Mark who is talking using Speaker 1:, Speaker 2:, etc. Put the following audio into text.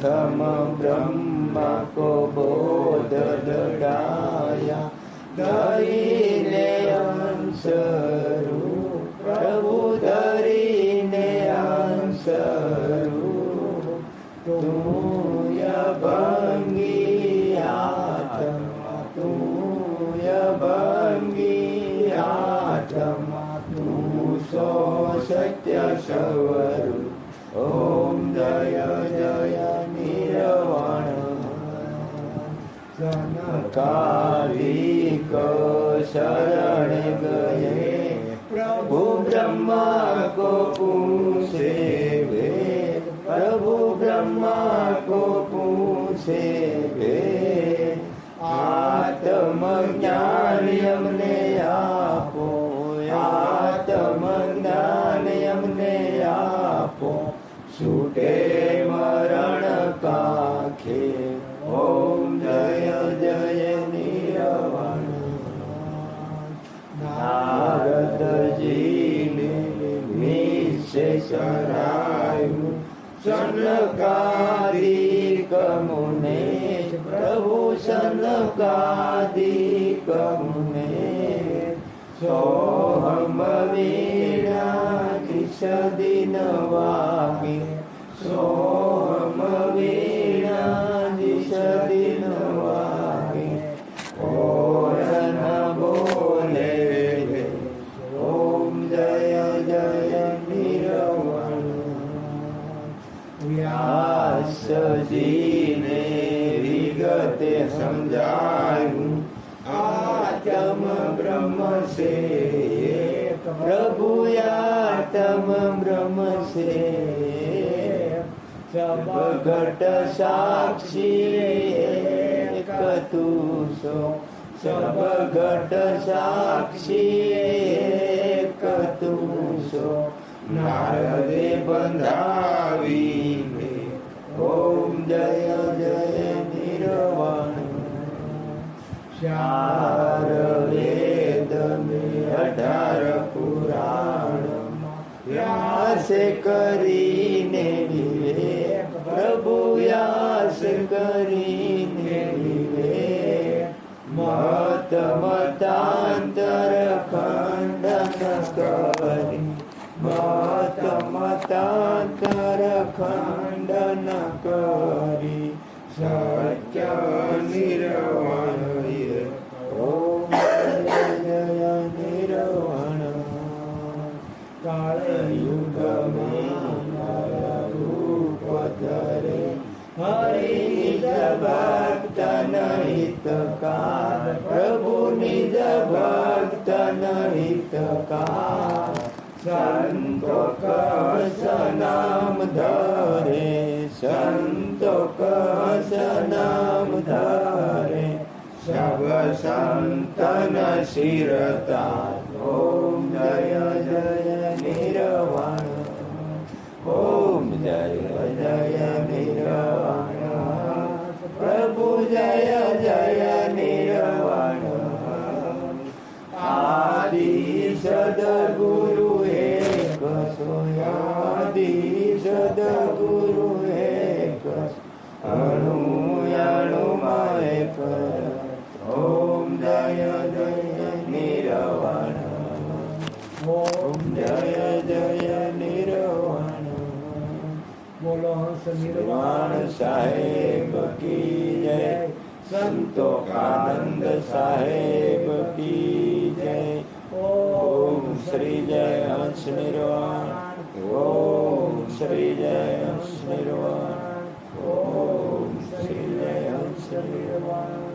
Speaker 1: પ્રથમ બ્રહ્મા કો બોધ દડાયા ધરીને અંશરૂપ પ્રભુ ધરીને અંશરૂપ
Speaker 2: તુય ભંગી આત્મા
Speaker 1: તુય ભંગી આત્મા તું સો સત્ય સવરું ॐ जय जय निरवण जनकालिक शरण गए।
Speaker 2: प्रभु ब्रह्मा को
Speaker 1: पूछे वे। प्रभु ब्रह्मा को पूछे छूटे मरण का खेल ओम जय जय निरवण।
Speaker 2: नारद
Speaker 1: जी ने मीसे सरायु सनकादिक मुने प्रभु सनकादिक मुने सोहम वीणा दिनवामि सोम वीणानि च दिनवामि बोले ओम जय जय निरवण
Speaker 2: व्यासजीने
Speaker 1: विगते समझायु। आत्म ब्रह्म से प्रभु या આત્મ
Speaker 2: સબ ઘટ સાક્ષી
Speaker 1: તું સો સબ ઘટ સાક્ષી તું સો
Speaker 2: નારદે
Speaker 1: બંધાવીને
Speaker 2: ઓમ જય જય નિર્વાણ ચાર વ્યાસે કરીને
Speaker 1: વિવેક પ્રભુ વ્યાસ કરીને વિવેક
Speaker 2: મત મતાંતર
Speaker 1: ખંડન કરી મત મતાંતર ખંડન કરી
Speaker 2: સત્ય નિર્વાણ
Speaker 1: करे
Speaker 2: हरि निज भक्त
Speaker 1: नहितकार प्रभु निज भक्त नहितकार
Speaker 2: संतो नाम
Speaker 1: धरे, संतो नाम धरे। सब संतन शिरता ओम जय जय निरव। अणुयाणुमाय पर ॐ जय जय निरवाण
Speaker 2: ॐ जय जय निरवाण बोलो निर्वाण साहेब की
Speaker 1: जय
Speaker 2: संतो
Speaker 1: आनंद साहेब की जय
Speaker 2: ओम श्री जय हंस निर्वाण। ओम श्री जय हंस निर्वाण। ॐ शरीरं शरीरवान्